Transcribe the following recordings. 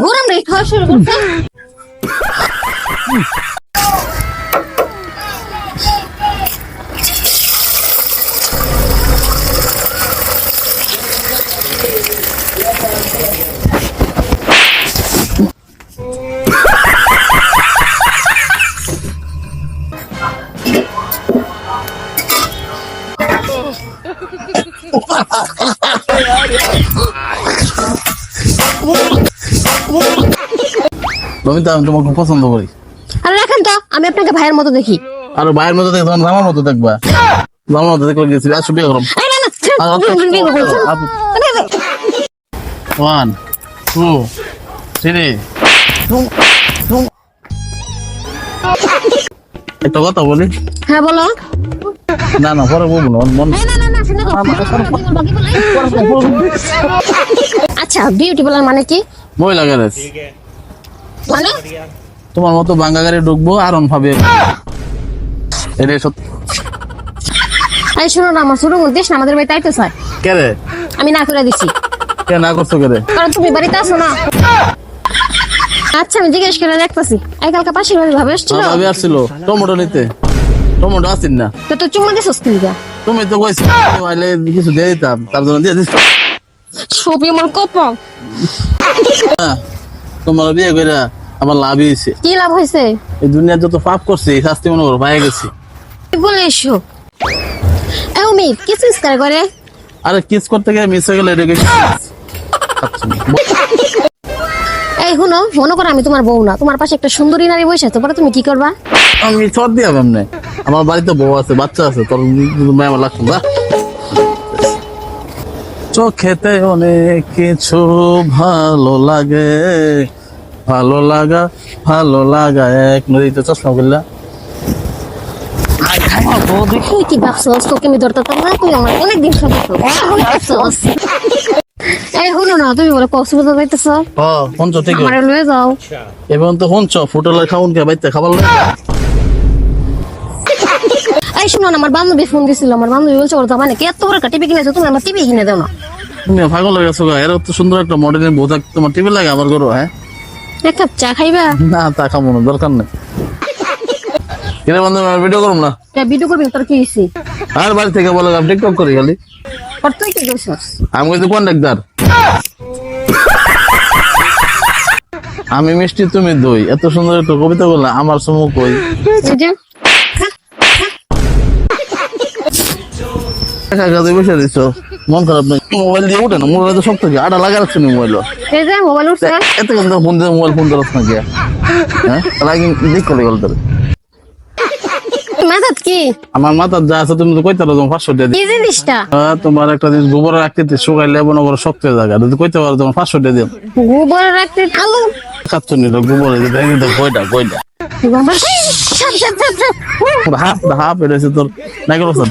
গরম রে খাওয়া শুরু করছে আমি আমি তোমাকে পছন্দ করি। আরে রাখেন তো আমি আপনাকে ভাইয়ের মতো দেখি। আর ভাইয়ের মতো দেখবে তোমার জামার মতো দেখবা। জামার মতো দেখলে গেছি আসো বিয়ে করো। ওয়ান টু থ্রি একটা কথা বলি। হ্যাঁ বলো। না না পরে বলব না মন না না না শুনে তো আচ্ছা বিউটি বলার মানে কি? মহিলা গ্যারেজ মানে? তোমার মতো বাঙ্গা গাড়ি ঢুকবো আর অন ভাবে। এটা সত্যি এই শুনো না আমার দেশ না আমাদের বাড়িতে আইতে স্যার কে রে? আমি না করে দিছি। কে না করছ কে রে? কারণ তুমি বাড়িতে আসো না? আচ্ছা আমি জিজ্ঞেস করে দেখতেছি। এই কালকে পাশের বাড়ি ভাবে এসছিল ভাবি আসছিল। টমেটো নিতে। টমেটো আসিন না? তো তো চুমা দিছিস কি দিয়া তুমি তো কইছো আইলে কিছু দিয়ে দিতাম তার জন্য দিয়ে দিচ্ছ ছবি আমার কপাল। তোমার বিয়ে করে আমার লাভই হয়েছে কি লাভ হয়েছে এই দুনিয়ার যত পাপ করছে শাস্তি মনে করো পাই গেছি। বলে এসো এ উমি কি চিস্কার করে? আরে কিস করতে গিয়ে মিস হয়ে গেলে এটা এই শুনো মনে করো আমি তোমার বউ না। তোমার পাশে একটা সুন্দরী নারী বসে আছে পরে তুমি কি করবা? আমি চট দিয়ে এমনি আমার বাড়িতে বউ আছে বাচ্চা আছে তোর মেয়ে আমার লাগছে না চোখেতে অনেক কিছু ভালো লাগে ভালো লাগা ভালো লাগা এক নদীতে চশমা করলা তুই কি ভাবছস? তোকে আমি ধরতে পারব না? তুই আমার অনেকদিন ভাবছস এই শুনো না তুমি বলে কক্সবাজার যাইতেছ? হ পঞ্চ ঠিক আমার লয়ে যাও। এবং তো শুনছ ফুটলের খাউন কে বাইতে খাবার লাগে শুনো না আমার বান্ধবী ফোন দিছিল আমার বান্ধবী বলছে ওর এত বড় একটা টিভি কিনেছো তুমি আমার টিভি কিনে দাও না। তুমি পাগল হয়ে গেছো এর তো সুন্দর একটা মডেলের বউ থাকতে তোমার টিভি লাগে আমার হ্যাঁ? এক কাপ চা খাইবা? না তা খাব না দরকার নেই। আমি ভিডিও করব না? তা ভিডিও করবি তোর কি হয়েছে আর বাড়ি থেকে বলে আমি টিকটক করি খালি। আর তুই কি করছিস? আমি কন্ডাক্টার আমি মিষ্টি তুমি দই। এত সুন্দর একটা কবিতা বললা আমার সময় কই এই যে একা একা তুই বসে দিচ্ছ মন খারাপ নেই। মোবাইল দিয়ে উঠে না মোবাইল তো শক্ত আটা লাগা রাখছি মোবাইল এই যে মোবাইল উঠছে। এত কিন্তু ফোন দিয়ে মোবাইল ফোন ধরছ না গিয়া হ্যাঁ? রাগি দিক করে গেল তোর মাথাত কি? আমার মাথার যা আছে তুমি তো কইতে পারো তোমার পাঁচশো দিয়ে কি জিনিসটা? তোমার একটা জিনিস গোবরের আকৃতি শুকাইলে করো শক্ত জায়গা যদি কইতে পারো তোমার পাঁচশো দিয়ে দিও। গোবর রাখতে আলু খাচ্ছ নিল গোবর কয়টা কয়টা। গোবর হাফ হাফ এসে তোর। নাকি বলছো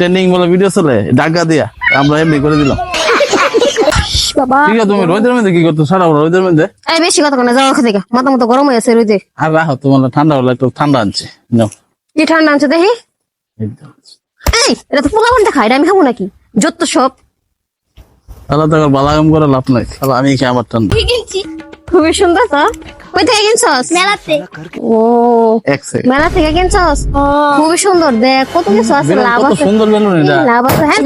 ডাগা ট্রেনিং বলে ভিডিও চলে ডাগা দিয়া আমরা এমনি করে দিলাম। বাবা। ঠিক আছে তুমি রোদের মধ্যে কি করতো সারা রোদের মধ্যে? এই বেশি কথা কোনো যাও ওখান থেকে। মাথা মতো গরম হয়ে আছে রোদে। আর রাখো তোমার ঠান্ডা হলে একটু ঠান্ডা আনছে। নাও। কি ঠান্ডা আনছে দেখি? এই এটা তো পোলা বানতে এটা আমি খাব নাকি? যত সব। তাহলে তো আর বালাগাম করে লাভ নাই তাহলে আমি খেয়ে আমার ঠান্ডা। খুবই সুন্দর তো। কই থেকে কিনছস? মেলাতে। ও মেলা থেকে কিনছস? খুবই সুন্দর। দেখ কত কিছু আছে লাভ আছে। সুন্দর বেলুন এটা। লাভ আছে। হ্যাঁ